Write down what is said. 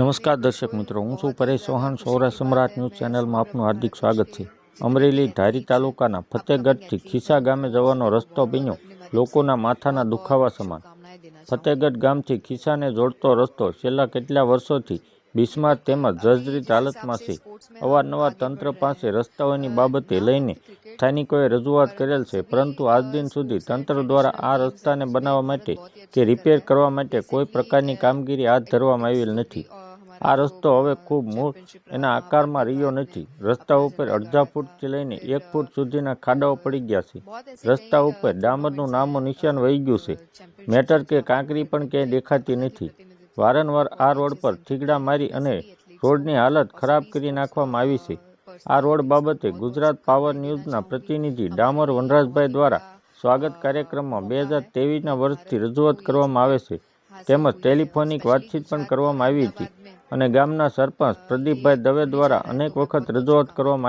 નમસ્કાર દર્શક મિત્રો, હું છું પરેશ ચૌહાણ, સૌરાષ્ટ્ર સમ્રાટ ન્યૂઝ ચેનલમાં આપનું હાર્દિક સ્વાગત છે. અમરેલી ધારી તાલુકાના ફતેહગઢથી ખીસા ગામે જવાનો રસ્તો બન્યો. લોકોના માથાના દુખાવા સમાન. ફતેહગઢ ગામથી ખીસાને જોડતો રસ્તો છેલ્લા કેટલા વર્ષોથી બિસ્માર તેમજ જર્જરિત હાલતમાં છે. અવારનવાર તંત્ર પાસે રસ્તાઓની બાબતે લઈને સ્થાનિકોએ રજૂઆત કરેલ છે, પરંતુ આજ દિન સુધી તંત્ર દ્વારા આ રસ્તાને બનાવવા માટે કે રિપેર કરવા માટે કોઈ પ્રકારની કામગીરી હાથ ધરવામાં આવેલ નથી. આ રસ્તો હવે ખૂબ મૂળ એના આકારમાં રહ્યો નથી. રસ્તા ઉપર અડધા ફૂટથી લઈને એક ફૂટ સુધીના ખાડાઓ પડી ગયા છે. રસ્તા ઉપર ડામરનું નામો નિશાન વહી ગયું છે. મેટર કે કાંકરી પણ ક્યાંય દેખાતી નથી. વારંવાર આ રોડ પર થીગડા મારી અને રોડની હાલત ખરાબ કરી નાખવામાં આવી છે. આ રોડ બાબતે ગુજરાત પાવર ન્યૂઝના પ્રતિનિધિ ડામર વનરાજભાઈ દ્વારા સ્વાગત કાર્યક્રમમાં બે હજાર તેવીસના વર્ષથી રજૂઆત કરવામાં આવે છે. તેમજ ટેલિફોનિક વાતચીત પણ કરવામાં આવી હતી અને ગામના સરપંચ પ્રદીપભાઈ દવે દ્વારા અનેક વખત રજૂઆત કરવામાં